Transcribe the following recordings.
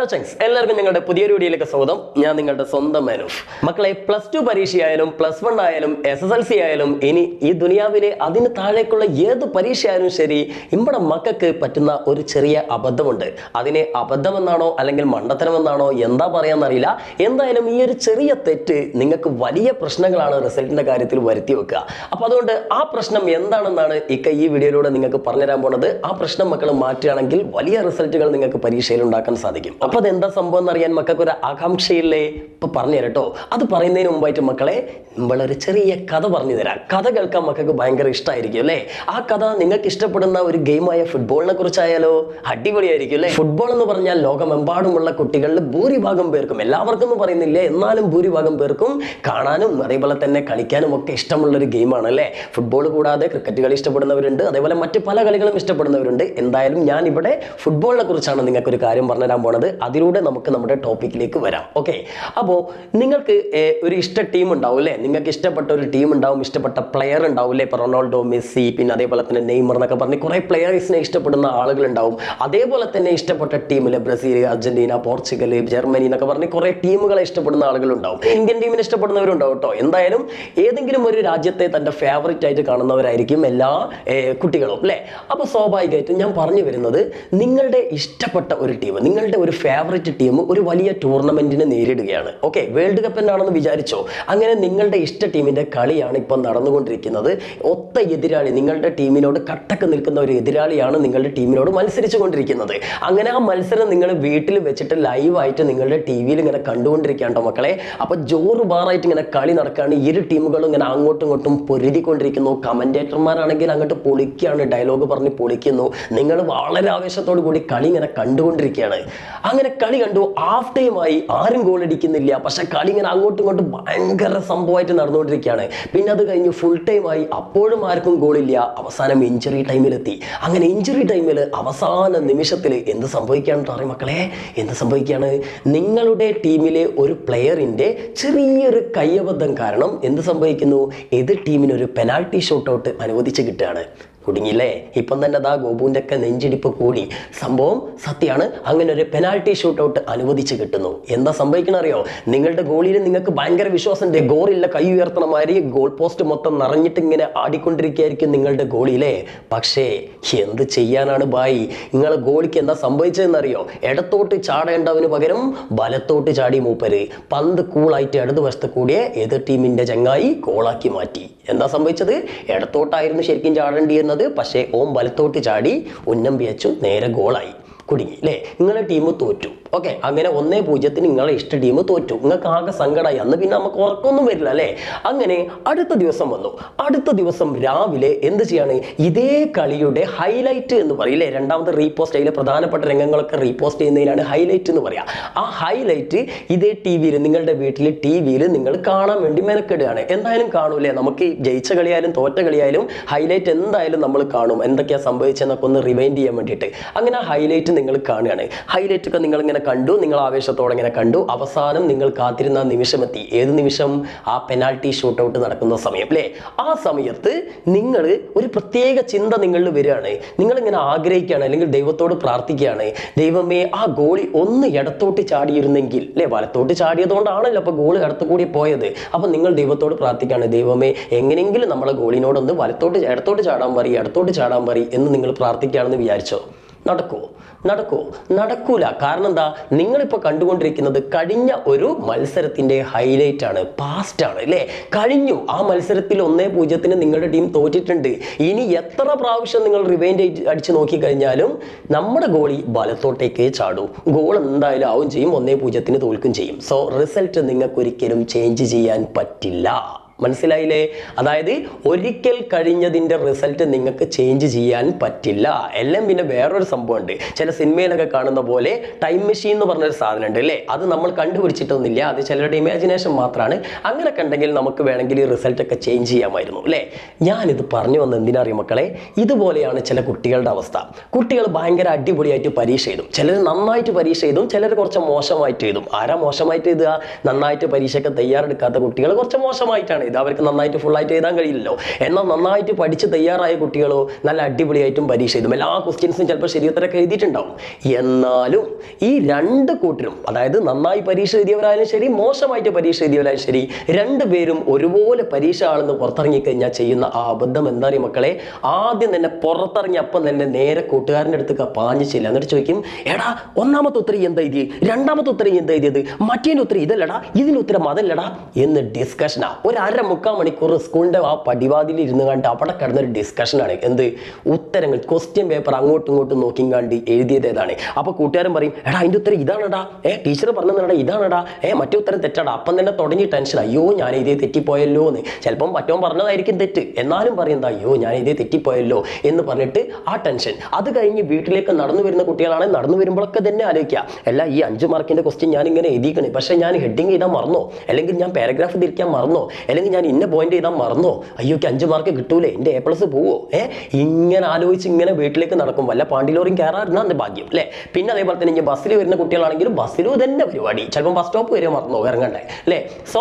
Hello ചങ്സ് എല്ലാവർക്കും ഞങ്ങളുടെ പുതിയ വീഡിയോയിലേക്ക് സ്വാഗതം. ഞാൻ നിങ്ങളുടെ സ്വന്തം മനു മക്കളെ പ്ലസ് ടു പരീക്ഷയായാലും പ്ലസ് വൺ ആയാലും എസ് എസ് എൽ സി ആയാലും ഇനി ഈ ദുനിയാവിലെ അതിന് താഴേക്കുള്ള ഏത് പരീക്ഷയായാലും ശരി ഇവിടെ മക്കൾക്ക് പറ്റുന്ന ഒരു ചെറിയ അബദ്ധമുണ്ട്. അതിനെ അബദ്ധമെന്നാണോ അല്ലെങ്കിൽ മണ്ടത്തരമെന്നാണോ എന്താ പറയാന്നറിയില്ല എന്തായാലും ഈ ഒരു ചെറിയ തെറ്റ് നിങ്ങൾക്ക് വലിയ പ്രശ്നങ്ങളാണ് റിസൾട്ടിന്റെ കാര്യത്തിൽ വരുത്തി വെക്കുക. അപ്പൊ അതുകൊണ്ട് ആ പ്രശ്നം എന്താണെന്നാണ് ഇക്ക ഈ വീഡിയോയിലൂടെ നിങ്ങൾക്ക് പറഞ്ഞുതരാൻ പോണത് ആ പ്രശ്നം മക്കൾ മാറ്റുകയാണെങ്കിൽ വലിയ റിസൾട്ടുകൾ നിങ്ങൾക്ക് പരീക്ഷയിൽ ഉണ്ടാക്കാൻ സാധിക്കും. അപ്പൊ അതെന്താ സംഭവം എന്നറിയാൻ മക്കൾക്ക് ഒരു ആകാംക്ഷയില്ലേ? ഇപ്പൊ പറഞ്ഞു തരട്ടോ അത് പറയുന്നതിന് മുമ്പായിട്ട് മക്കളെ നമ്മളൊരു ചെറിയ കഥ പറഞ്ഞു തരാം. കഥ കേൾക്കാൻ മക്കൾക്ക് ഭയങ്കര ഇഷ്ടമായിരിക്കും അല്ലേ? ആ കഥ നിങ്ങൾക്ക് ഇഷ്ടപ്പെടുന്ന ഒരു ഗെയിമായ ഫുട്ബോളിനെ കുറിച്ചായാലോ? അടിപൊളിയായിരിക്കും അല്ലേ? ഫുട്ബോൾ എന്ന് പറഞ്ഞാൽ ലോകമെമ്പാടുമുള്ള കുട്ടികളിൽ ഭൂരിഭാഗം പേർക്കും എല്ലാവർക്കും എന്ന് പറയുന്നില്ല? എന്നാലും ഭൂരിഭാഗം പേർക്കും കാണാനും അതേപോലെ തന്നെ കളിക്കാനും ഒക്കെ ഇഷ്ടമുള്ള ഒരു ഗെയിമാണ് അല്ലേ? ഫുട്ബോൾ കൂടാതെ ക്രിക്കറ്റ് കളി ഇഷ്ടപ്പെടുന്നവരുണ്ട് അതേപോലെ മറ്റ് പല കളികളും ഇഷ്ടപ്പെടുന്നവരുണ്ട്. എന്തായാലും ഞാൻ ഇവിടെ ഫുട്ബോളിനെ കുറിച്ചാണ് നിങ്ങൾക്കൊരു കാര്യം പറഞ്ഞുതരാൻ പോണത്. അതിലൂടെ നമുക്ക് നമ്മുടെ ടോപ്പിക്കിലേക്ക് വരാം. ഓക്കെ അപ്പോൾ നിങ്ങൾക്ക് ഒരു ഇഷ്ട ടീം ഉണ്ടാവും അല്ലേ നിങ്ങൾക്ക് ഇഷ്ടപ്പെട്ട ഒരു ടീം ഉണ്ടാവും ഇഷ്ടപ്പെട്ട പ്ലെയർ ഉണ്ടാവും അല്ലേ ഇപ്പോൾ റൊണാൾഡോ മെസ്സി പിന്നെ അതേപോലെ തന്നെ നെയ്മർ എന്നൊക്കെ പറഞ്ഞ് കുറേ പ്ലെയേഴ്സിനെ ഇഷ്ടപ്പെടുന്ന ആളുകളുണ്ടാവും അതേപോലെ തന്നെ ഇഷ്ടപ്പെട്ട ടീമിൽ ബ്രസീൽ അർജന്റീന പോർച്ചുഗൽ ജർമ്മനി എന്നൊക്കെ പറഞ്ഞ് കുറേ ടീമുകളെ ഇഷ്ടപ്പെടുന്ന ആളുകളുണ്ടാവും ഇന്ത്യൻ ടീമിനെ ഇഷ്ടപ്പെടുന്നവരുണ്ടാവും കേട്ടോ എന്തായാലും ഏതെങ്കിലും ഒരു രാജ്യത്തെ തന്റെ ഫേവറേറ്റ് ആയിട്ട് കാണുന്നവരായിരിക്കും എല്ലാ കുട്ടികളും അല്ലേ അപ്പോൾ സ്വാഭാവികമായിട്ടും ഞാൻ പറഞ്ഞു വരുന്നത് നിങ്ങളുടെ ഇഷ്ടപ്പെട്ട ഒരു ടീം നിങ്ങളുടെ ഒരു ഫേവറേറ്റ് ടീം ഒരു വലിയ ടൂർണമെന്റിനെ നേരിടുകയാണ്. ഓക്കെ വേൾഡ് കപ്പ് എന്നാണെന്ന് വിചാരിച്ചോ? അങ്ങനെ നിങ്ങളുടെ ഇഷ്ട ടീമിന്റെ കളിയാണ് ഇപ്പം നടന്നുകൊണ്ടിരിക്കുന്നത്. ഒത്ത എതിരാളി നിങ്ങളുടെ ടീമിനോട് കട്ടക്ക് നിൽക്കുന്ന ഒരു എതിരാളിയാണ് നിങ്ങളുടെ ടീമിനോട് മത്സരിച്ചു കൊണ്ടിരിക്കുന്നത് അങ്ങനെ ആ മത്സരം നിങ്ങൾ വീട്ടിൽ വെച്ചിട്ട് ലൈവായിട്ട് നിങ്ങളുടെ ടി വിയിൽ ഇങ്ങനെ കണ്ടുകൊണ്ടിരിക്കുകയാണ്ടോ മക്കളെ. അപ്പൊ ജോറ് ബാറായിട്ട് ഇങ്ങനെ കളി നടക്കുകയാണ് ഇരു ടീമുകളും ഇങ്ങനെ അങ്ങോട്ടും ഇങ്ങോട്ടും പൊരുതിക്കൊണ്ടിരിക്കുന്നു. കമന്റേറ്റർമാരാണെങ്കിൽ അങ്ങോട്ട് പൊളിക്കുകയാണ്. ഡയലോഗ് പറഞ്ഞ് പൊളിക്കുന്നു. നിങ്ങൾ വളരെ ആവേശത്തോടു കൂടി കളി ഇങ്ങനെ കണ്ടുകൊണ്ടിരിക്കുകയാണ്. അങ്ങനെ കളി കണ്ടു. ഹാഫ് ടൈമായി ആരും ഗോൾ അടിക്കുന്നില്ല. പക്ഷെ കളി ഇങ്ങനെ അങ്ങോട്ടും ഇങ്ങോട്ടും ഭയങ്കര സംഭവമായിട്ട് നടന്നുകൊണ്ടിരിക്കുകയാണ്. പിന്നെ അത് കഴിഞ്ഞ് ഫുൾ ടൈമായി അപ്പോഴും ആർക്കും ഗോളില്ല അവസാനം ഇഞ്ചുറി ടൈമിലെത്തി അങ്ങനെ ഇഞ്ചുറി ടൈമിൽ അവസാന നിമിഷത്തിൽ എന്ത് സംഭവിക്കുകയാണ് പറയും മക്കളെ? എന്ത് സംഭവിക്കുകയാണ്? നിങ്ങളുടെ ടീമിലെ ഒരു പ്ലെയറിന്റെ ചെറിയൊരു കയ്യബദ്ധം കാരണം എന്ത് സംഭവിക്കുന്നു? എതിർ ടീമിനൊരു പെനാൾട്ടി ഷോട്ടൗട്ട് അനുവദിച്ച് കിട്ടുകയാണ്. കുടുങ്ങിയില്ലേ ഇപ്പം തന്നെ ദാ ഗോപുവിന്റെ ഒക്കെ നെഞ്ചിടിപ്പ് കൂടി. സംഭവം സത്യമാണ്. അങ്ങനെ ഒരു പെനാൾട്ടി ഷൂട്ട് ഔട്ട് അനുവദിച്ച് കിട്ടുന്നു. എന്താ സംഭവിക്കണ അറിയോ നിങ്ങളുടെ ഗോളിയിൽ നിങ്ങൾക്ക് ഭയങ്കര വിശ്വാസമുണ്ട്. ഗോളില്ല കൈ ഉയർത്തണ മാതിരി ഗോൾ പോസ്റ്റ് മൊത്തം നിറഞ്ഞിട്ട് ഇങ്ങനെ ആടിക്കൊണ്ടിരിക്കുകയായിരിക്കും നിങ്ങളുടെ ഗോളിയിലെ പക്ഷേ എന്ത് ചെയ്യാനാണ് ബായി നിങ്ങൾ ഗോളിക്ക് എന്താ സംഭവിച്ചതെന്നറിയോ? ഇടത്തോട്ട് ചാടേണ്ടവന് പകരം വലത്തോട്ട് ചാടി മൂപ്പര്. പന്ത് കൂളായിട്ട് ഇടതു വശത്ത് കൂടിയേ എതിർ ടീമിന്റെ ചങ്ങായി ഗോളാക്കി മാറ്റി. എന്താ സംഭവിച്ചത്? ഇടത്തോട്ടായിരുന്നു ശരിക്കും ചാടേണ്ടിയിരുന്നത് പക്ഷേ ഓം വലത്തോട്ട് ചാടി ഉന്നം പിയച്ചു നേരെ ഗോളായി. കുടുങ്ങി അല്ലേ നിങ്ങളുടെ ടീം തോറ്റു. ഓക്കെ അങ്ങനെ ഒന്നേ പൂജ്യത്തിന് നിങ്ങളെ ഇഷ്ട ടീം തോറ്റു. നിങ്ങൾക്ക് ആകെ സങ്കടമായി അന്ന് പിന്നെ നമുക്ക് ഉറക്കമൊന്നും വരില്ല അല്ലേ? അങ്ങനെ അടുത്ത ദിവസം വന്നു. അടുത്ത ദിവസം രാവിലെ എന്ത് ചെയ്യാണ്? ഇതേ കളിയുടെ ഹൈലൈറ്റ് എന്ന് പറയില്ലേ രണ്ടാമത്തെ റീപോസ്റ്റ് അതിലെ പ്രധാനപ്പെട്ട രംഗങ്ങളൊക്കെ റീപോസ്റ്റ് ചെയ്യുന്നതിനാണ് ഹൈലൈറ്റ് എന്ന് പറയുക ആ ഹൈലൈറ്റ് ഇതേ ടി വിയിൽ നിങ്ങളുടെ വീട്ടിൽ ടി വിയിൽ നിങ്ങൾ കാണാൻ വേണ്ടി മെനക്കെടുകയാണ്. എന്തായാലും കാണൂലേ നമുക്ക് ജയിച്ച കളിയായാലും തോറ്റ കളിയായാലും ഹൈലൈറ്റ് എന്തായാലും നമ്മൾ കാണും. എന്തൊക്കെയാണ് സംഭവിച്ചതെന്നൊക്കെ ഒന്ന് റിവൈൻഡ് ചെയ്യാൻ വേണ്ടിയിട്ട്. അങ്ങനെ ഹൈലൈറ്റ് നിങ്ങൾ കാണുകയാണ്. ഹൈലൈറ്റ് ഒക്കെ നിങ്ങൾ ഇങ്ങനെ കണ്ടു നിങ്ങൾ ആവേശത്തോടെ ഇങ്ങനെ കണ്ടു. അവസാനം നിങ്ങൾ കാത്തിരുന്ന നിമിഷമെത്തി. ഏത് നിമിഷം? ആ പെനാൾട്ടി ഷൂട്ട് ഔട്ട് നടക്കുന്ന സമയം അല്ലേ? ആ സമയത്ത് നിങ്ങൾ ഒരു പ്രത്യേക ചിന്ത നിങ്ങളിൽ വരികയാണ്. നിങ്ങൾ ഇങ്ങനെ ആഗ്രഹിക്കുകയാണ് അല്ലെങ്കിൽ ദൈവത്തോട് പ്രാർത്ഥിക്കുകയാണ്. ദൈവമേ ആ ഗോളി ഒന്ന് ഇടത്തോട്ട് ചാടിയിരുന്നെങ്കിൽ അല്ലേ? വലത്തോട്ട് ചാടിയതുകൊണ്ടാണല്ലോ അപ്പോൾ ഗോൾ ഇടത്തുകൂടി പോയത്. അപ്പോൾ നിങ്ങൾ ദൈവത്തോട് പ്രാർത്ഥിക്കുകയാണ് ദൈവമേ എങ്ങനെയെങ്കിലും നമ്മളെ ഗോളിനോടൊന്ന് വലത്തോട്ട് ഇടത്തോട്ട് ചാടാൻ പറയും ഇടത്തോട്ട് ചാടാൻ പറയും എന്ന് നിങ്ങൾ പ്രാർത്ഥിക്കുകയാണെന്ന് വിചാരിച്ചോ? നടക്കുമോ നടക്കുമോ നടക്കൂല. കാരണം എന്താ നിങ്ങളിപ്പോൾ കണ്ടുകൊണ്ടിരിക്കുന്നത് കഴിഞ്ഞ ഒരു മത്സരത്തിന്റെ ഹൈലൈറ്റ് ആണ്. പാസ്റ്റ് ആണ് അല്ലേ? കഴിഞ്ഞു. ആ മത്സരത്തിൽ ഒന്നേ പൂജ്യത്തിന് നിങ്ങളുടെ ടീം തോറ്റിട്ടുണ്ട്. ഇനി എത്ര പ്രാവശ്യം നിങ്ങൾ റിവൈൻഡ് അടിച്ച് നോക്കിക്കഴിഞ്ഞാലും നമ്മുടെ ഗോളി വലത്തോട്ടേക്ക് ചാടൂ. ഗോൾ എന്തായാലും ആവും ചെയ്യും. ഒന്നേ പൂജ്യത്തിന് തോൽക്കും ചെയ്യും. സോ റിസൾട്ട് നിങ്ങൾക്ക് ഒരിക്കലും ചേഞ്ച് ചെയ്യാൻ പറ്റില്ല. മനസ്സിലായില്ലേ? അതായത് ഒരിക്കൽ കഴിഞ്ഞതിന്റെ റിസൾട്ട് നിങ്ങൾക്ക് ചേഞ്ച് ചെയ്യാൻ പറ്റില്ല. എല്ലാം പിന്നെ വേറൊരു സംഭവമുണ്ട്. ചില സിനിമയിലൊക്കെ കാണുന്ന പോലെ ടൈം മെഷീൻ എന്ന് പറഞ്ഞൊരു സാധനമുണ്ട് അല്ലേ? അത് നമ്മൾ കണ്ടുപിടിച്ചിട്ടൊന്നുമില്ല. അത് ചിലരുടെ ഇമാജിനേഷൻ മാത്രമാണ് അങ്ങനെ കണ്ടെങ്കിൽ നമുക്ക് വേണമെങ്കിൽ ഈ റിസൾട്ട് ഒക്കെ ചേഞ്ച് ചെയ്യാമായിരുന്നു അല്ലേ? ഞാനിത് പറഞ്ഞു വന്ന എന്തിനാ അറിയാം മക്കളെ? ഇതുപോലെയാണ് ചില കുട്ടികളുടെ അവസ്ഥ. കുട്ടികൾ ഭയങ്കര അടിപൊളിയായിട്ട് പരീക്ഷ എഴുതും. ചിലർ നന്നായിട്ട് പരീക്ഷ എഴുതും ചിലർ കുറച്ച് മോശമായിട്ട് എഴുതും. ആരാ മോശമായിട്ട് എഴുതുക? നന്നായിട്ട് പരീക്ഷയ്ക്ക് തയ്യാറെടുക്കാത്ത കുട്ടികൾ കുറച്ച് മോശമായിട്ടാണ് ഇത് അവർക്ക് നന്നായിട്ട് ഫുള്ളായിട്ട് എഴുതാൻ കഴിയില്ലല്ലോ. എന്നാൽ നന്നായിട്ട് പഠിച്ച് തയ്യാറായ കുട്ടികളോ നല്ല അടിപൊളിയായിട്ടും പരീക്ഷ എഴുതും. എല്ലാ ക്വസ്റ്റ്യൻസും ചിലപ്പോൾ ശരിയുത്തരൊക്കെ എഴുതിയിട്ടുണ്ടാവും. എന്നാലും ഈ രണ്ട് കൂട്ടരും അതായത് നന്നായി പരീക്ഷ എഴുതിയവരായാലും ശരി മോശമായിട്ട് പരീക്ഷ എഴുതിയവരായാലും ശരി രണ്ടുപേരും ഒരുപോലെ പരീക്ഷ ആളെന്ന് പുറത്തിറങ്ങിക്കഴിഞ്ഞാൽ ചെയ്യുന്ന ആ അബദ്ധം എന്താ പറയുക മക്കളെ? ആദ്യം തന്നെ പുറത്തിറങ്ങി അപ്പം തന്നെ നേരെ കൂട്ടുകാരന്റെ അടുത്ത് പാഞ്ഞു ചെല്ലുക. എന്നിട്ട് ചോദിക്കും എടാ ഒന്നാമത്തെ ഉത്തരം എന്താ എഴുതി രണ്ടാമത്തെ ഉത്തരം എന്താ എഴുതിയത്? മറ്റേന്റെ ഉത്തരം ഇതല്ലടാ ഇതിന്റെ ഉത്തരം അതല്ലടാ എന്ന് ഡിസ്കഷനാ ഒരു അര മുക്കാൽ മണിക്കൂർ സ്കൂളിന്റെ ആ പടിവാതിൽ ഇരുന്ന് കണ്ട് അവിടെ കിടന്നൊരു ഡിസ്കഷനാണ് എന്ത്? ഉത്തരങ്ങൾ ക്വസ്റ്റ്യൻ പേപ്പർ അങ്ങോട്ടും ഇങ്ങോട്ടും നോക്കി കണ്ട് എഴുതിയത് ഏതാണ് അപ്പോൾ കൂട്ടുകാരൻ പറയും എടാ അതിന്റെ ഉത്തരം ഇതാണടാ. ഏ ടീച്ചർ പറഞ്ഞതാടാ ഇതാണടാ. ഏ മറ്റേ ഉത്തരം തെറ്റാടാ. അപ്പം തന്നെ തുടങ്ങി ടെൻഷൻ അയ്യോ ഞാൻ ഇതേ തെറ്റിപ്പോയല്ലോ എന്ന്. ചിലപ്പം പറ്റവും പറഞ്ഞതായിരിക്കും തെറ്റ്. എന്നാലും പറയുന്നത് അയ്യോ ഞാൻ ഇതേ തെറ്റിപ്പോയല്ലോ എന്ന് പറഞ്ഞിട്ട് ആ ടെൻഷൻ അത് കഴിഞ്ഞ് വീട്ടിലേക്ക് നടന്നു വരുന്ന കുട്ടികളാണെങ്കിൽ നടന്നു വരുമ്പോഴൊക്കെ തന്നെ ആലോചിക്കുക. അല്ല ഈ അഞ്ച് മാർക്കിന്റെ ക്വസ്റ്റ്യൻ ഞാൻ ഇങ്ങനെ എഴുതിക്കണേ പക്ഷേ ഞാൻ ഹെഡിങ് ചെയ്താൽ മറന്നോ? അല്ലെങ്കിൽ ഞാൻ പാരഗ്രാഫ് തിരിക്കാൻ മറന്നോ? അല്ലെങ്കിൽ ഞാൻ ഇന്ന പോയിന്റ് ചെയ്താൽ മറന്നോ? അയ്യോക്ക് അഞ്ച് മാർക്ക് കിട്ടൂലേ? എന്റെ എ പ്ലസ് പോവോ? ഏ? ഇങ്ങനെ ആലോചിച്ച് ഇങ്ങനെ വീട്ടിലേക്ക് നടക്കും. വല്ല പാണ്ടിലോറിയും കയറാറുണ്ട് എന്റെ ഭാഗ്യം അല്ലേ? പിന്നെ അതേപോലെ തന്നെ ഇനി ബസ്സിൽ വരുന്ന കുട്ടികളാണെങ്കിലും ബസ്സിലും തന്നെ പരിപാടി. ചിലപ്പോൾ ബസ് സ്റ്റോപ്പ് വരെ മറന്നോ ഇറങ്ങണ്ടേ അല്ലേ? സോ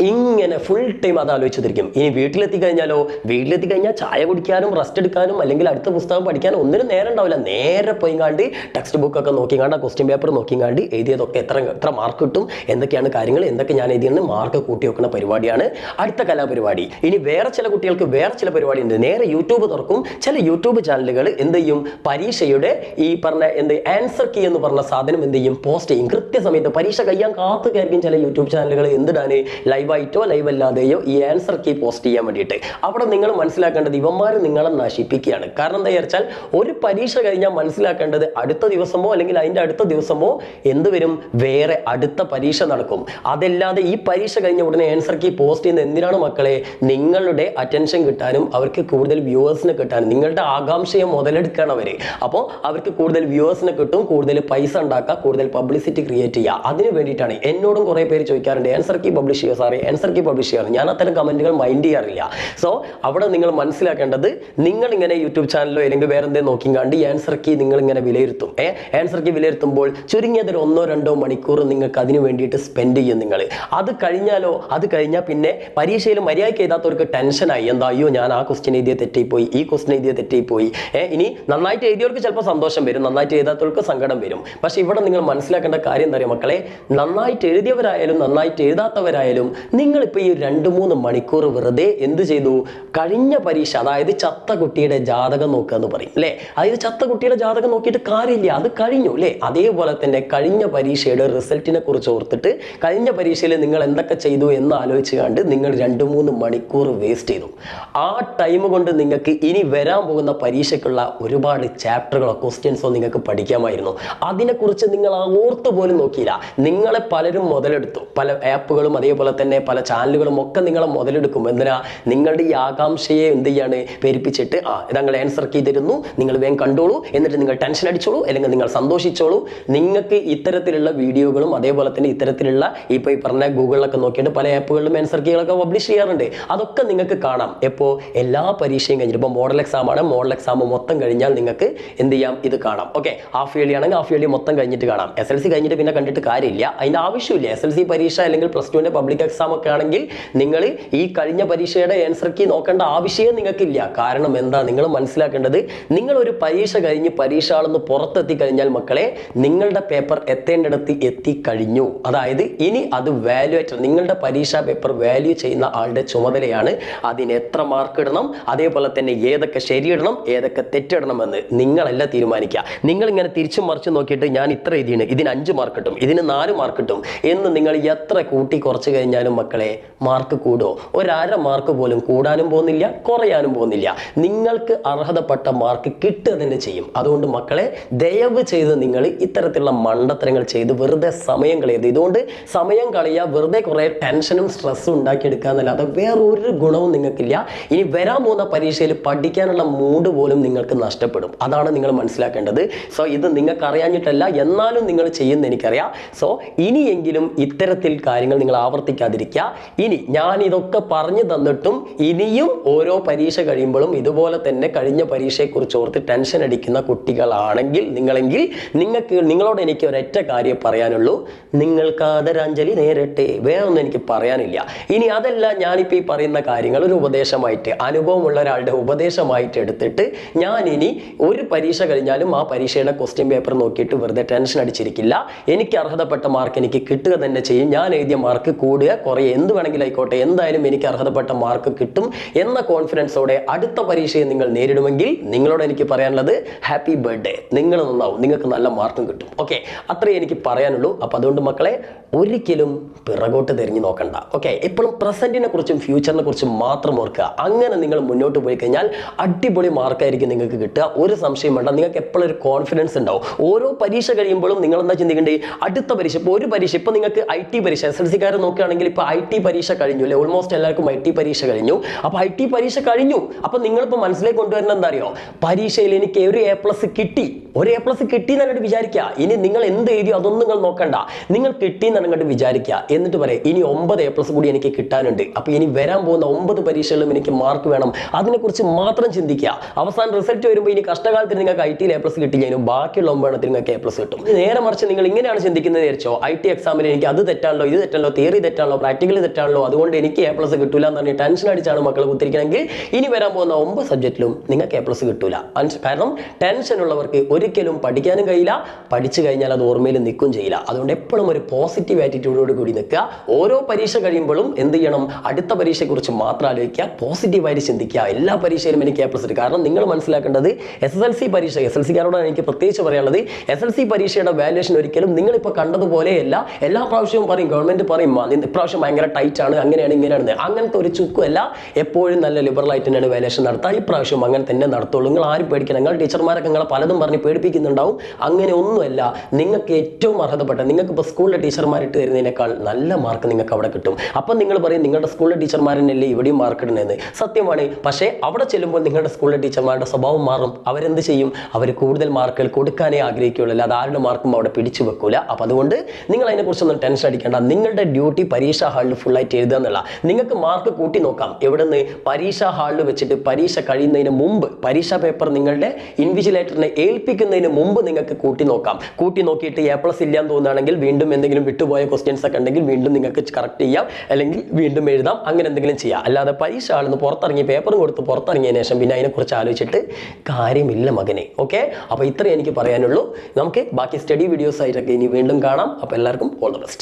ഇങ്ങനെ ഫുൾ ടൈം അത് ആലോചിച്ചിരിക്കും ഇനി വീട്ടിലെത്തി കഴിഞ്ഞാലോ വീട്ടിലെത്തി കഴിഞ്ഞാൽ ചായ കുടിക്കാനും റെസ്റ്റ് എടുക്കാനും അല്ലെങ്കിൽ അടുത്ത പുസ്തകം പഠിക്കാനും ഒന്നിനും നേരം ഉണ്ടാവില്ല നേരെ പോയി കാണ്ട് ടെക്സ്റ്റ് ബുക്ക് ഒക്കെ നോക്കിക്കാണ്ട് ക്വസ്റ്റ്യൻ പേപ്പർ നോക്കിക്കാണ്ട് എഴുതിയതൊക്കെ എത്ര എത്ര മാർക്ക് കിട്ടും എന്തൊക്കെയാണ് കാര്യങ്ങൾ എന്തൊക്കെ ഞാൻ എഴുതിയെന്ന് മാർക്ക് കൂട്ടി വെക്കുന്ന പരിപാടിയാണ് അടുത്ത കലാപരിപാടി. ഇനി വേറെ ചില കുട്ടികൾക്ക് വേറെ ചില പരിപാടി ഉണ്ട് നേരെ യൂട്യൂബ് തുറക്കും. ചില യൂട്യൂബ് ചാനലുകൾ എന്ത് ചെയ്യും? പരീക്ഷയുടെ ഈ പറഞ്ഞ എന്ത് ആൻസർ കീ എന്ന് പറഞ്ഞ സാധനം എന്ത് ചെയ്യും? പോസ്റ്റ് ചെയ്യും. കൃത്യസമയത്ത് പരീക്ഷ കഴിയാൻ കാത്തു കയറിക്കും ചില യൂട്യൂബ് ചാനലുകൾ എന്തിടാന്? ലൈവായിട്ടോ ലൈവ് അല്ലാതെയോ ഈ ആൻസർ കീ പോസ്റ്റ് ചെയ്യാൻ വേണ്ടിയിട്ട്. അവിടെ നിങ്ങൾ മനസ്സിലാക്കേണ്ടത് ഇവന്മാർ നിങ്ങളെ നശിപ്പിക്കുകയാണ്. കാരണം എന്താ വെച്ചാൽ ഒരു പരീക്ഷ കഴിഞ്ഞാൽ മനസ്സിലാക്കേണ്ടത് അടുത്ത ദിവസമോ അല്ലെങ്കിൽ അതിന്റെ അടുത്ത ദിവസമോ എന്ത് വരും? വേറെ അടുത്ത പരീക്ഷ നടക്കും. അതല്ലാതെ ഈ പരീക്ഷ കഴിഞ്ഞ ഉടനെ ആൻസർ കീ പോസ്റ്റ് ചെയ്യുന്നത് എന്തിനാണ് മക്കളെ? നിങ്ങളുടെ അറ്റൻഷൻ കിട്ടാനും അവർക്ക് കൂടുതൽ വ്യൂവേഴ്സിനെ കിട്ടാനും. നിങ്ങളുടെ ആകാംക്ഷയെ മുതലെടുക്കുകയാണ് അവർ അപ്പോൾ അവർക്ക് കൂടുതൽ വ്യൂവേഴ്സിനെ കിട്ടും കൂടുതൽ പൈസ ഉണ്ടാക്കുക കൂടുതൽ പബ്ലിസിറ്റി ക്രിയേറ്റ് ചെയ്യുക. അതിന് വേണ്ടിയിട്ടാണ് എന്നോടും കുറേ പേര് ചോദിക്കാറുണ്ട് ആൻസർ കീ പബ്ലിഷ് ചെയ്യുക സാറേ ആൻസർ കീ പബ്ലിഷ് ചെയ്യാറ് ഞാൻ അത്തരം കമന്റുകൾ മൈൻഡ് ചെയ്യാറില്ല. സോ അവിടെ നിങ്ങൾ മനസ്സിലാക്കേണ്ടത് നിങ്ങൾ ഇങ്ങനെ യൂട്യൂബ് ചാനലിലോ അല്ലെങ്കിൽ വേറെ എന്തെങ്കിലും നോക്കി കണ്ട് ആൻസർ കീ നിങ്ങൾ ഇങ്ങനെ വിലയിരുത്തും. ഏ? ആൻസർ കീ വിലയിരുത്തുമ്പോൾ ചുരുങ്ങിയത് ഒരു ഒന്നോ രണ്ടോ മണിക്കൂർ നിങ്ങൾക്ക് അതിന് വേണ്ടിയിട്ട് സ്പെൻഡ് ചെയ്യും നിങ്ങൾ അത് കഴിഞ്ഞാലോ അത് കഴിഞ്ഞാൽ പിന്നെ പരീക്ഷയിൽ മര്യാദയ്ക്ക് എഴുതാത്തവർക്ക് ടെൻഷനായി എന്താ അയ്യോ ഞാൻ ആ ക്വസ്റ്റ്യൻ എഴുതിയ തെറ്റിപ്പോയി ഈ ക്വസ്റ്റ്യൻ എഴുതിയ തെറ്റിപ്പോയി. ഏ ഇനി നന്നായിട്ട് എഴുതിയവർക്ക് ചിലപ്പോൾ സന്തോഷം വരും നന്നായിട്ട് എഴുതാത്തവർക്ക് സങ്കടം വരും. പക്ഷേ ഇവിടെ നിങ്ങൾ മനസ്സിലാക്കേണ്ട കാര്യം എന്താ പറയുക മക്കളെ? നന്നായിട്ട് എഴുതിയവരായാലും നന്നായിട്ട് എഴുതാത്തവരായാലും നിങ്ങളിപ്പോൾ ഈ രണ്ട് മൂന്ന് മണിക്കൂർ വെറുതെ എന്ത് ചെയ്തു? കഴിഞ്ഞ പരീക്ഷ അതായത് ചത്ത കുട്ടിയുടെ ജാതകം നോക്കുക എന്ന് പറയും അല്ലേ? അതായത് ചത്ത കുട്ടിയുടെ ജാതകം നോക്കിയിട്ട് കാര്യമില്ല അത് കഴിഞ്ഞു അല്ലേ? അതേപോലെ തന്നെ കഴിഞ്ഞ പരീക്ഷയുടെ റിസൾട്ടിനെ കുറിച്ച് ഓർത്തിട്ട് കഴിഞ്ഞ പരീക്ഷയിൽ നിങ്ങൾ എന്തൊക്കെ ചെയ്തു എന്ന് ആലോചിച്ച് കണ്ട് നിങ്ങൾ രണ്ട് മൂന്ന് മണിക്കൂർ വേസ്റ്റ് ചെയ്തു. ആ ടൈം കൊണ്ട് നിങ്ങൾക്ക് ഇനി വരാൻ പോകുന്ന പരീക്ഷയ്ക്കുള്ള ഒരുപാട് ചാപ്റ്ററുകളോ ക്വസ്റ്റ്യൻസോ നിങ്ങൾക്ക് പഠിക്കാമായിരുന്നു. അതിനെക്കുറിച്ച് നിങ്ങൾ ആ ഓർത്ത് പോലും നോക്കിയില്ല. നിങ്ങളെ പലരും മുതലെടുത്തു. പല ആപ്പുകളും അതേപോലെ തന്നെ പല ചാനലുകളും ഒക്കെ നിങ്ങളെ മുതലെടുക്കും. എന്തിനാ? നിങ്ങളുടെ ഈ ആകാംക്ഷയെ എന്ത് ചെയ്യാണ്? പെരുപ്പിച്ചിട്ട് ആ ഞങ്ങൾ ആൻസർ കീ തരുന്നു നിങ്ങൾ വേഗം കണ്ടോളൂ. എന്നിട്ട് നിങ്ങൾ ടെൻഷൻ അടിച്ചോളൂ. അല്ലെങ്കിൽ നിങ്ങൾ സന്തോഷിച്ചോളൂ. നിങ്ങൾക്ക് ഇത്തരത്തിലുള്ള വീഡിയോകളും അതേപോലെ തന്നെ ഇത്തരത്തിലുള്ള ഇപ്പോൾ ഈ പറഞ്ഞ ഗൂഗിളിലൊക്കെ നോക്കിയിട്ട് പല ആപ്പുകളിലും ആൻസർ കീകളൊക്കെ പബ്ലിഷ് ചെയ്യാറുണ്ട്. അതൊക്കെ നിങ്ങൾക്ക് കാണാം. എപ്പോൾ എല്ലാ പരീക്ഷയും കഴിഞ്ഞിട്ട്. ഇപ്പോൾ മോഡൽ എക്സാം ആണ്. മോഡൽ എക്സാം മൊത്തം കഴിഞ്ഞാൽ നിങ്ങൾക്ക് എന്ത് ചെയ്യാം? ഇത് കാണാം. ഓക്കെ ഹാഫ് ഇയർലി ആണെങ്കിൽ ഹാഫ് ഇയർലി മൊത്തം കഴിഞ്ഞിട്ട് കാണാം. എസ് എൽ സി കഴിഞ്ഞിട്ട് പിന്നെ കണ്ടിട്ട് കാര്യമില്ല. അതിന്റെ ആവശ്യമില്ല. എസ് എൽ സി പരീക്ഷ അല്ലെങ്കിൽ പ്ലസ് ടുവിന്റെ പബ്ലിക് എക്സാം ഒക്കെ ആണെങ്കിൽ നിങ്ങൾ ഈ കഴിഞ്ഞ പരീക്ഷയുടെ ആൻസർ കീ നോക്കേണ്ട ആവശ്യമേ നിങ്ങൾക്കില്ല. കാരണം എന്താ? നിങ്ങൾ മനസ്സിലാക്കേണ്ടത് നിങ്ങൾ ഒരു പരീക്ഷ കഴിഞ്ഞ് പരീക്ഷ ആളെന്ന് പുറത്തെത്തി കഴിഞ്ഞാൽ മക്കളെ നിങ്ങളുടെ പേപ്പർ എത്തേണ്ടിടത്ത് എത്തിക്കഴിഞ്ഞു അതായത് ഇനി അത് വാല്യുവേറ്റർ നിങ്ങളുടെ പരീക്ഷാ പേപ്പർ വാല്യൂ ചെയ്യുന്ന ആളുടെ ചുമതലയാണ് അതിന് എത്ര മാർക്ക് ഇടണം അതേപോലെ തന്നെ ഏതൊക്കെ ശരിയിടണം ഏതൊക്കെ തെറ്റിടണമെന്ന് നിങ്ങളല്ല തീരുമാനിക്കുക. നിങ്ങൾ ഇങ്ങനെ തിരിച്ചും മറിച്ച് നോക്കിയിട്ട് ഞാൻ ഇത്ര എഴുതിയാണ് ഇതിന് അഞ്ച് മാർക്ക് കിട്ടും ഇതിന് നാല് മാർക്ക് കിട്ടും എന്ന് നിങ്ങൾ എത്ര കൂട്ടി കുറച്ച് കഴിഞ്ഞാലും മക്കളെ മാർക്ക് കൂടുമോ ഒരര മാർക്ക് പോലും കൂടാനും പോകുന്നില്ല കുറയാനും പോകുന്നില്ല. നിങ്ങൾക്ക് അർഹതപ്പെട്ട മാർക്ക് കിട്ടുക തന്നെ ചെയ്യും. അതുകൊണ്ട് മക്കളെ ദയവ് ചെയ്ത് നിങ്ങൾ ഇത്തരത്തിലുള്ള മണ്ടത്തരങ്ങൾ ചെയ്ത് വെറുതെ സമയം കളയരുത്. ഇതുകൊണ്ട് സമയം കളയുക വെറുതെ കുറേ ടെൻഷനും സ്ട്രെസ്സും ഉണ്ടാക്കിയെടുക്കുക എന്നല്ലാതെ വേറൊരു ഗുണവും നിങ്ങൾക്കില്ല. ഇനി വരാൻ പോകുന്ന പരീക്ഷയിൽ പഠിക്കാനുള്ള മൂഡ് പോലും നിങ്ങൾക്ക് നഷ്ടപ്പെടും. അതാണ് നിങ്ങൾ മനസ്സിലാക്കേണ്ടത്. സോ ഇത് നിങ്ങൾക്ക് അറിയാഞ്ഞിട്ടല്ല എന്നാലും നിങ്ങൾ ചെയ്യുന്ന എനിക്കറിയാം. സോ ഇനിയെങ്കിലും ഇത്തരത്തിൽ കാര്യങ്ങൾ നിങ്ങൾ ആവർത്തിക്കാതിരിക്കുക. വിചാരിക്കുക ഇനി ഞാൻ ഇതൊക്കെ പറഞ്ഞു തന്നിട്ടും ഇനിയും ഓരോ പരീക്ഷ കഴിയുമ്പോഴും ഇതുപോലെ തന്നെ കഴിഞ്ഞ പരീക്ഷയെക്കുറിച്ച് ഓർത്ത് ടെൻഷൻ അടിക്കുന്ന കുട്ടികളാണെങ്കിൽ നിങ്ങളെങ്കിൽ നിങ്ങൾക്ക് നിങ്ങളോട് എനിക്ക് ഒരൊറ്റ കാര്യം പറയാനുള്ളൂ. നിങ്ങൾക്ക് ആദരാഞ്ജലി നേരട്ടെ. വേറെ ഒന്നും എനിക്ക് പറയാനില്ല. ഇനി അതല്ല ഞാനിപ്പോൾ ഈ പറയുന്ന കാര്യങ്ങൾ ഒരു ഉപദേശമായിട്ട് അനുഭവമുള്ള ഒരാളുടെ ഉപദേശമായിട്ട് എടുത്തിട്ട് ഞാൻ ഇനി ഒരു പരീക്ഷ കഴിഞ്ഞാലും ആ പരീക്ഷയുടെ ക്വസ്റ്റ്യൻ പേപ്പർ നോക്കിയിട്ട് വെറുതെ ടെൻഷൻ അടിച്ചിരിക്കില്ല. എനിക്ക് അർഹതപ്പെട്ട മാർക്ക് എനിക്ക് കിട്ടുക തന്നെ ചെയ്യും. ഞാൻ എഴുതിയ മാർക്ക് കൂടുക കുറേ എന്ത് വേണമെങ്കിലും ആയിക്കോട്ടെ എന്തായാലും എനിക്ക് അർഹതപ്പെട്ട മാർക്ക് കിട്ടും എന്ന കോൺഫിഡൻസോടെ അടുത്ത പരീക്ഷയെ നിങ്ങൾ നേരിടുമെങ്കിൽ നിങ്ങളോട് എനിക്ക് പറയാനുള്ളത് ഹാപ്പി ബർത്ത്ഡേ നിങ്ങൾ നന്നാവും നിങ്ങൾക്ക് നല്ല മാർക്കും കിട്ടും. ഓക്കെ അത്രേ എനിക്ക് പറയാനുള്ളൂ. അപ്പോൾ അതുകൊണ്ട് മക്കളെ ഒരിക്കലും പിറകോട്ട് തിരിഞ്ഞു നോക്കണ്ട. ഓക്കെ എപ്പോഴും പ്രസന്റിനെ കുറിച്ചും ഫ്യൂച്ചറിനെ കുറിച്ചും മാത്രം ഓർക്കുക. അങ്ങനെ നിങ്ങൾ മുന്നോട്ട് പോയി കഴിഞ്ഞാൽ അടിപൊളി മാർക്കായിരിക്കും നിങ്ങൾക്ക് കിട്ടുക. ഒരു സംശയം വേണ്ട നിങ്ങൾക്ക് എപ്പോഴും ഒരു കോൺഫിഡൻസ് ഉണ്ടാവും. ഓരോ പരീക്ഷ കഴിയുമ്പോഴും നിങ്ങൾ എന്താ ചിന്തിക്കേണ്ടത്? അടുത്ത പരീക്ഷ ഇപ്പോൾ ഒരു പരീക്ഷ ഇപ്പോൾ നിങ്ങൾക്ക് ഐ ടി പരീക്ഷ എസ് എൽ സിക്കാരെ നോക്കുകയാണെങ്കിൽ ഇപ്പോൾ ഐ ടി പരീക്ഷ കഴിഞ്ഞു അല്ലെ? ഓൾമോസ്റ്റ് എല്ലാവർക്കും ഐ ടി പരീക്ഷ കഴിഞ്ഞു. അപ്പോൾ ഐ ടി പരീക്ഷ കഴിഞ്ഞു. അപ്പോൾ നിങ്ങളിപ്പോൾ മനസ്സിലേക്ക് കൊണ്ടുവരുന്നത് എന്താ അറിയോ? പരീക്ഷയിൽ എനിക്ക് ഒരു എ പ്ലസ് കിട്ടി. ഒരു എ പ്ലസ് കിട്ടി എന്നങ്ങോട്ട് വിചാരിക്കുക ഇനി നിങ്ങൾ എന്ത് എഴുതിയോ അതൊന്നും നിങ്ങൾ നോക്കണ്ട. നിങ്ങൾ കിട്ടി എന്നങ്ങോട്ട് വിചാരിക്കുക എന്നിട്ട് പറയാം ഇനി ഒമ്പത് എ പ്ലസ് കൂടി എനിക്ക് കിട്ടാനുണ്ട്. അപ്പോൾ ഇനി വരാൻ പോകുന്ന ഒമ്പത് പരീക്ഷകളിലും എനിക്ക് മാർക്ക് വേണം. അതിനെക്കുറിച്ച് മാത്രം ചിന്തിക്കുക അവസാനം റിസൾട്ട് വരുമ്പോൾ ഇനി കഷ്ടകാലത്തിന് നിങ്ങൾക്ക് ഐ ടിയിൽ എ പ്ലസ് കിട്ടില്ലെങ്കിലും ബാക്കിയുള്ള ഒമ്പതെണ്ണത്തിൽ നിങ്ങൾക്ക് എ പ്ലസ് കിട്ടും. നേരെ മറിച്ച് നിങ്ങൾ ഇങ്ങനെയാണ് ചിന്തിക്കുന്നത് വിചാരിച്ചോ? ഐ ടി എക്സാമിൽ എനിക്ക് അത് തെറ്റാണല്ലോ ഇത് തെറ്റാണല്ലോ തിയറി തെറ്റാണല്ലോ പ്രാക്ടിക്കലി തെറ്റാണല്ലോ. അതുകൊണ്ട് എനിക്ക് എ പ്ലസ് കിട്ടില്ല എന്ന് പറഞ്ഞ് ടെൻഷൻ അടിച്ചാണ് മക്കൾ കുത്തിരിക്കണമെങ്കിൽ ഇനി വരാൻ പോകുന്ന ഒമ്പത് സബ്ജക്റ്റിലും നിങ്ങൾക്ക് എ പ്ലസ് കിട്ടില്ല കാരണം ടെൻഷൻ ഉള്ളവർക്ക് ഒരിക്കലും പഠിക്കാനും കഴിയില്ല. പഠിച്ചു കഴിഞ്ഞാൽ അത് ഓർമ്മയിൽ നിൽക്കും ചെയ്യില്ല. അതുകൊണ്ട് എപ്പോഴും ഒരു പോസിറ്റീവ് ആറ്റിറ്റ്യൂഡോട് കൂടി നിൽക്കുക. ഓരോ പരീക്ഷ കഴിയുമ്പോഴും എന്ത് ചെയ്യണം? അടുത്ത പരീക്ഷയെക്കുറിച്ച് മാത്രം ആലോചിക്കുക. പോസിറ്റീവായിട്ട് ചിന്തിക്കുക. എല്ലാ പരീക്ഷയിലും എനിക്ക് എ പ്ലസ് കാരണം നിങ്ങൾ മനസ്സിലാക്കേണ്ടത് എസ് എസ് എൽ സി പരീക്ഷ എസ് എൽ സിക്കാരോടാണ് എനിക്ക് പ്രത്യേകിച്ച് പറയാനുള്ളത്. എസ് എൽ സി പരീക്ഷയുടെ വാല്യുവേഷൻ ഒരിക്കലും നിങ്ങളിപ്പോൾ കണ്ടതുപോലെയല്ല. എല്ലാ പ്രാവശ്യവും പറയും ഗവൺമെന്റ് പറയും "ആ, നിന്റെ ഇപ്രാവശ്യം ഭയങ്കര ടൈറ്റ് ആണ്. അങ്ങനെയാണ് ഇങ്ങനെയാണ്. അങ്ങനത്തെ ഒരു ചുക്കുമല്ല എപ്പോഴും നല്ല ലിബറൽ ആയിട്ട് തന്നെയാണ് വാല്യുവേഷൻ നടത്തുക. ഇപ്രാവശ്യം അങ്ങനെ തന്നെ നടത്തുള്ളൂ. നിങ്ങൾ ആരും പേടിക്കണം നിങ്ങൾ ടീച്ചർമാരൊക്കെ നിങ്ങളെ പലതും പറഞ്ഞ് പേടിപ്പിക്കുന്നുണ്ടാവും. അങ്ങനെ ഒന്നുമല്ല നിങ്ങൾക്ക് ഏറ്റവും അർഹതപ്പെട്ട നിങ്ങൾക്ക് ഇപ്പോൾ സ്കൂളിലെ ടീച്ചർമാരിട്ട് തരുന്നതിനേക്കാൾ നല്ല മാർക്ക് നിങ്ങൾക്ക് അവിടെ കിട്ടും. അപ്പം നിങ്ങൾ പറയും നിങ്ങളുടെ സ്കൂളിലെ ടീച്ചർമാരെന്നല്ലേ ഇവിടെയും മാർക്ക് ഇടുന്നതെന്ന്. സത്യമാണ് പക്ഷേ അവിടെ ചെല്ലുമ്പോൾ നിങ്ങളുടെ സ്കൂളിലെ ടീച്ചർമാരുടെ സ്വഭാവം മാറും. അവരെന്ത് ചെയ്യും? അവർ കൂടുതൽ മാർക്കുകൾ കൊടുക്കാനേ ആഗ്രഹിക്കുകയുള്ളൂ. അല്ലാതെ ആരുടെ മാർക്കും അവിടെ പിടിച്ചു വെക്കൂല. അപ്പം അതുകൊണ്ട് നിങ്ങൾ അതിനെക്കുറിച്ചൊന്നും ടെൻഷൻ അടിക്കേണ്ട. നിങ്ങളുടെ ഡ്യൂട്ടി പരീക്ഷാ ഹാളിൽ ഫുള്ളായിട്ട് എഴുതുക എന്നുള്ള. നിങ്ങൾക്ക് മാർക്ക് കൂട്ടി നോക്കാം. എവിടെ നിന്ന് പരീക്ഷാ ഹാളിൽ വെച്ചിട്ട് പരീക്ഷ കഴിയുന്നതിന് മുമ്പ് പരീക്ഷാ പേപ്പർ നിങ്ങളുടെ ഇൻവിജിലേറ്ററിനെ ഏൽപ്പിക്കുന്നതിന് മുമ്പ് നിങ്ങൾക്ക് കൂട്ടി നോക്കാം. കൂട്ടി നോക്കിയിട്ട് എ പ്ലസ് ഇല്ലാന്ന് തോന്നുകയാണെങ്കിൽ വീണ്ടും എന്തെങ്കിലും വിട്ടുപോയ ക്വസ്റ്റ്യൻസ് ഒക്കെ ഉണ്ടെങ്കിൽ വീണ്ടും നിങ്ങൾക്ക് കറക്റ്റ് ചെയ്യാം. അല്ലെങ്കിൽ വീണ്ടും എഴുതാം. അങ്ങനെ എന്തെങ്കിലും ചെയ്യാം. അല്ലാതെ പരീക്ഷ ആളെന്ന് പുറത്തിറങ്ങി പേപ്പറും കൊടുത്ത് പുറത്തിറങ്ങിയതിന് ശേഷം പിന്നെ അതിനെക്കുറിച്ച് ആലോചിച്ചിട്ട് കാര്യമില്ല മകനെ. ഓക്കെ അപ്പോൾ ഇത്രയും എനിക്ക് പറയാനുള്ളൂ. നമുക്ക് ബാക്കി സ്റ്റഡി വീഡിയോസ് ആയിട്ടൊക്കെ ഇനി വീണ്ടും കാണാം. അപ്പോൾ എല്ലാവർക്കും ഓൾ ദ ബെസ്റ്റ്